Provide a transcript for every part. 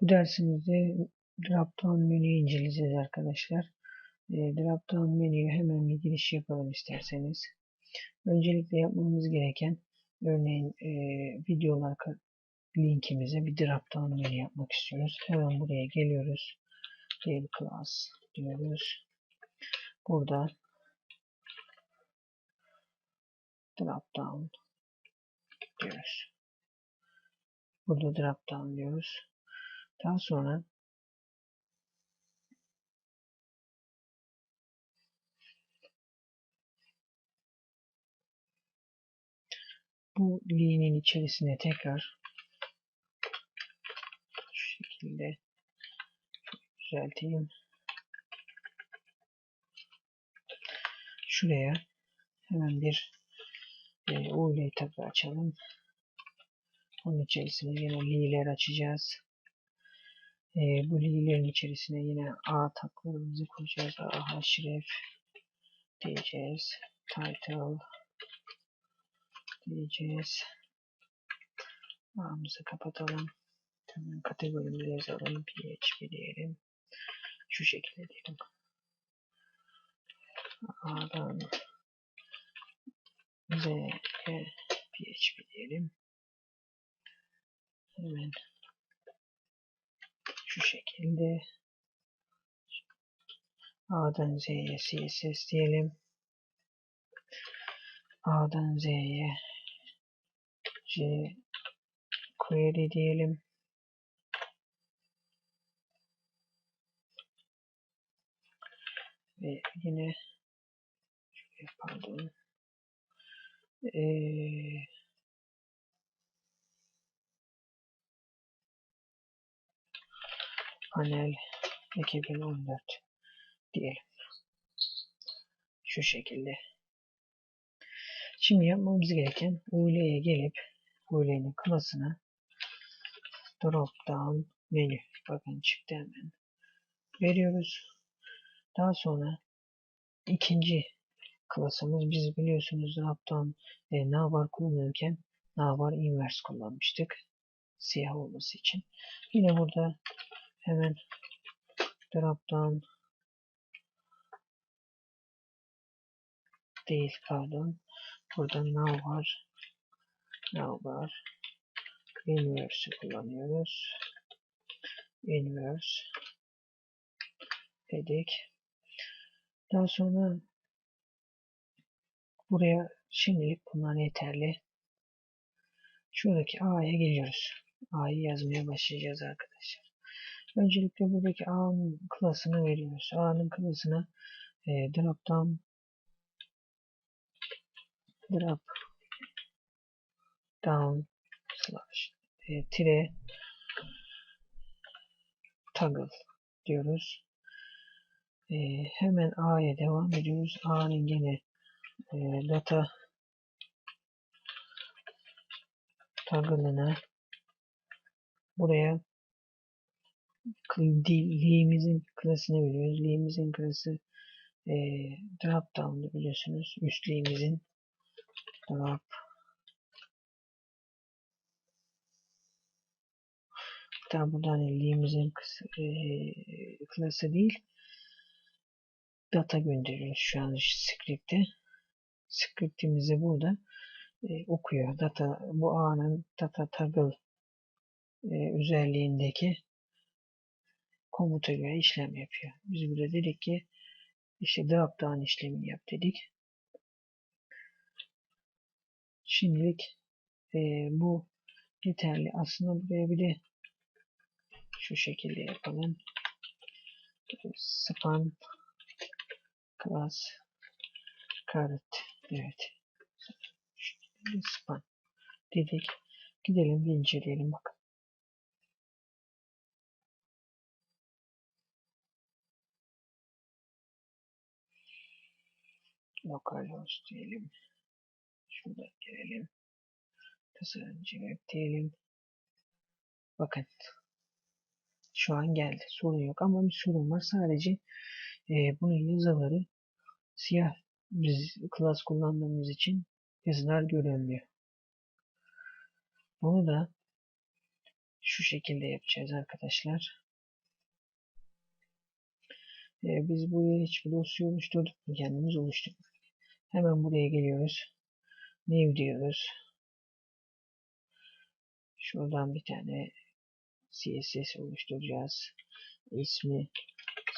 Bu dersimizde drop-down menüyü inceleyeceğiz arkadaşlar. E, drop-down menüye hemen bir giriş yapalım isterseniz. Öncelikle yapmamız gereken örneğin e, videolar linkimize bir drop-down menü yapmak istiyoruz. Hemen buraya geliyoruz. Div class diyoruz. Burada drop-down diyoruz. Burada drop-down diyoruz. Daha sonra bu line'in içerisine tekrar şu şekilde düzelteyim. Şuraya hemen bir e, UL'yi tekrar açalım. Onun içerisine yine li'ler açacağız. E, bu li'lerin içerisine yine A taklarımızı koyacağız. A href diyeceğiz. Title diyeceğiz. A'mızı kapatalım. Hemen kategorimizi yazalım. PHP diyelim. Şu şekilde diyelim. A'dan Z'ye PHP diyelim. Hemen şu şekilde A'dan Z'ye CSS diyelim. A'dan Z'ye C query diyelim. Ve yine pardon ee, panel 2014 diyelim. Şu şekilde. Şimdi yapmamız gereken UL'ye gelip UL'nin klasına drop down menü bakın çıktı hemen veriyoruz. Daha sonra ikinci klasımız biz biliyorsunuz drop down e, navbar kullanırken navbar inverse kullanmıştık. Siyah olması için. Yine burada hemen drop down değil pardon. Burada now var. Now var. Inverse kullanıyoruz. Inverse dedik. Daha sonra buraya şimdilik bunlar yeterli. Şuradaki A'ya geliyoruz. A'yı yazmaya başlayacağız arkadaşlar. Öncelikle buradaki A'nın klasını veriyoruz. A'nın klasına e, drop down drop down slash e, tire toggle diyoruz. E, hemen A'ya devam ediyoruz. A'nın gene e, data toggle'ına buraya liğimizin klasını veriyoruz. Liğimizin klası e, drop down'da biliyorsunuz. Üstlüğümüzün drop Hatta burada hani liğimizin e, klası değil data gönderiyoruz şu an script'e. Script'imizi burada e, okuyor. Data bu A'nın data toggle e, özelliğindeki komuta göre işlem yapıyor. Biz burada dedik ki işte drop down işlemini yap dedik. Şimdilik e, bu yeterli. Aslında buraya bir de şu şekilde yapalım. Span class caret evet span dedik. Gidelim bir inceleyelim bak. Localhost diyelim. Şuradan girelim. Tasarımcı web diyelim. Bakın. Şu an geldi. Sorun yok ama bir sorun var. Sadece e, bunun yazıları siyah biz class kullandığımız için yazılar görünmüyor. Bunu da şu şekilde yapacağız arkadaşlar. Ee, biz buraya hiçbir dosya oluşturduk mu? Kendimiz oluşturduk. Hemen buraya geliyoruz. New diyoruz. Şuradan bir tane CSS oluşturacağız. İsmi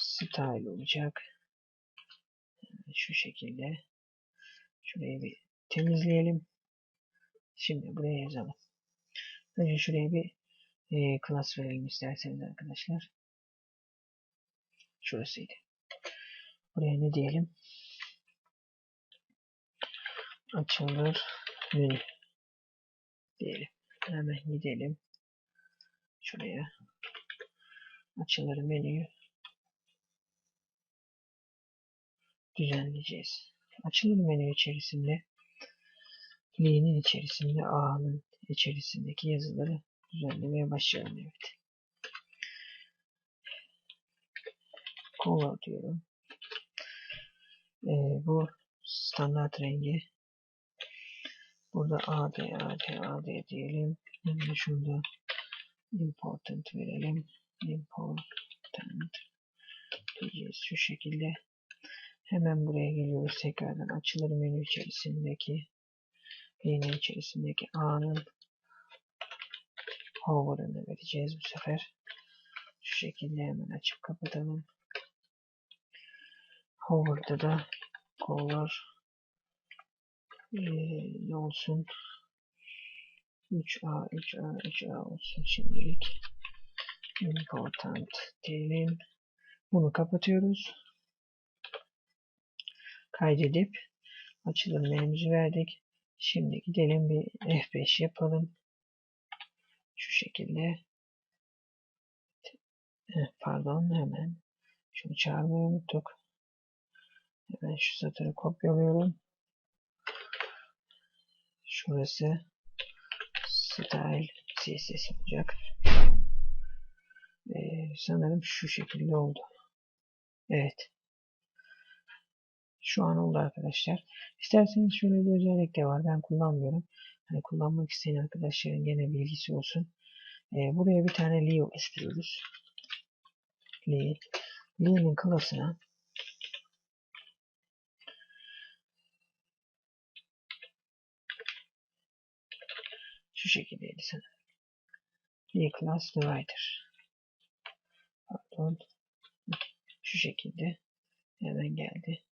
style olacak. Şu şekilde. Şurayı bir temizleyelim. Şimdi buraya yazalım. Önce şuraya bir e, class verelim isterseniz arkadaşlar. Şurasıydı. Buraya ne diyelim? Açılır menü diyelim. Hemen gidelim. Şuraya. Açılır menüyü düzenleyeceğiz. Açılır menü içerisinde L'nin içerisinde A'nın içerisindeki yazıları düzenlemeye başlayalım. Evet. Color diyorum. Ee, bu standart rengi. Burada AD, AD, AD diyelim. Şimdi şurada important verelim. Important diyeceğiz şu şekilde. Hemen buraya geliyoruz. Tekrardan açılır menü içerisindeki L'nin içerisindeki A'nın hover'ını vereceğiz bu sefer. Şu şekilde hemen açıp kapatalım. Hover'da da color ne olsun? 3A 3A 3A olsun şimdilik. İmportant diyelim. Bunu kapatıyoruz. Kaydedip açılım menümüzü verdik. Şimdi gidelim bir F5 yapalım. Şu şekilde. Pardon hemen şunu çağırmayı unuttuk. Hemen şu satırı kopyalıyorum şurası style css olacak. Ee, sanırım şu şekilde oldu. Evet. Şu an oldu arkadaşlar. İsterseniz şöyle bir özellik de var. Ben kullanmıyorum. Hani kullanmak isteyen arkadaşların gene bilgisi olsun. Ee, buraya bir tane li oluşturuyoruz li li'nin klasına şu şekildeydi sanırım. Bir class divider. Pardon. Şu şekilde hemen geldi.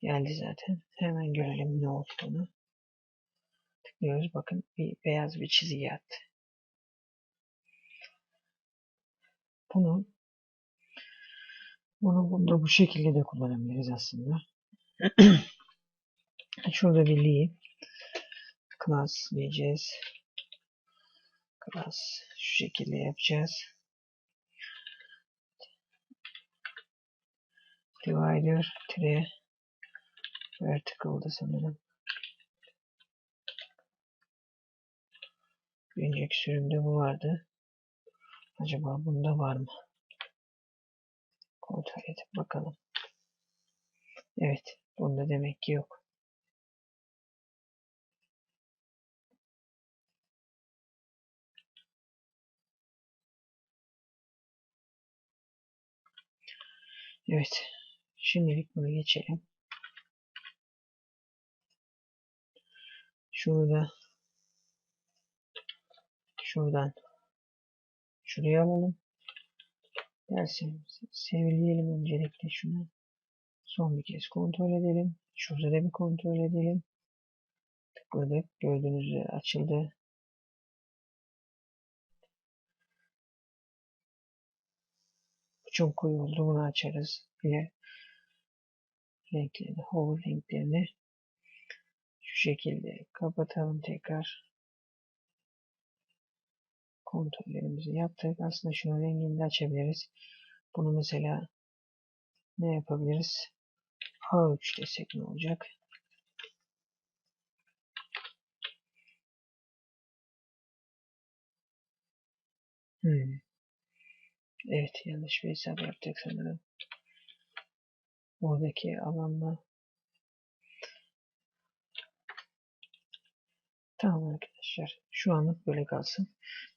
Geldi zaten. Hemen görelim ne olduğunu. Tıklıyoruz. Bakın bir beyaz bir çizgi attı. Bunu bunu bunda bu şekilde de kullanabiliriz aslında. Şurada bir li class diyeceğiz. Class şu şekilde yapacağız. Divider tire vertical'da sanırım. Bir önceki sürümde bu vardı. Acaba bunda var mı? Kontrol edip bakalım. Evet. Bunda demek ki yok. Evet. Şimdilik bunu geçelim. Şurada şuradan şuraya alalım. Dersimizi sevleyelim öncelikle şunu. Son bir kez kontrol edelim. Şurada da bir kontrol edelim. Tıkladık. Gördüğünüz üzere açıldı. Çok koyu. Bunu açarız. Yine renklerini, hover renklerini şu şekilde kapatalım tekrar. Kontrollerimizi yaptık. Aslında şunun rengini de açabiliriz. Bunu mesela ne yapabiliriz? A3 desek ne olacak? Hmm. Evet yanlış bir hesap yaptık sanırım. Oradaki alanla Tamam arkadaşlar. Şu anlık böyle kalsın.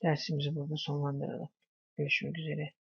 Dersimizi burada sonlandıralım. Görüşmek üzere.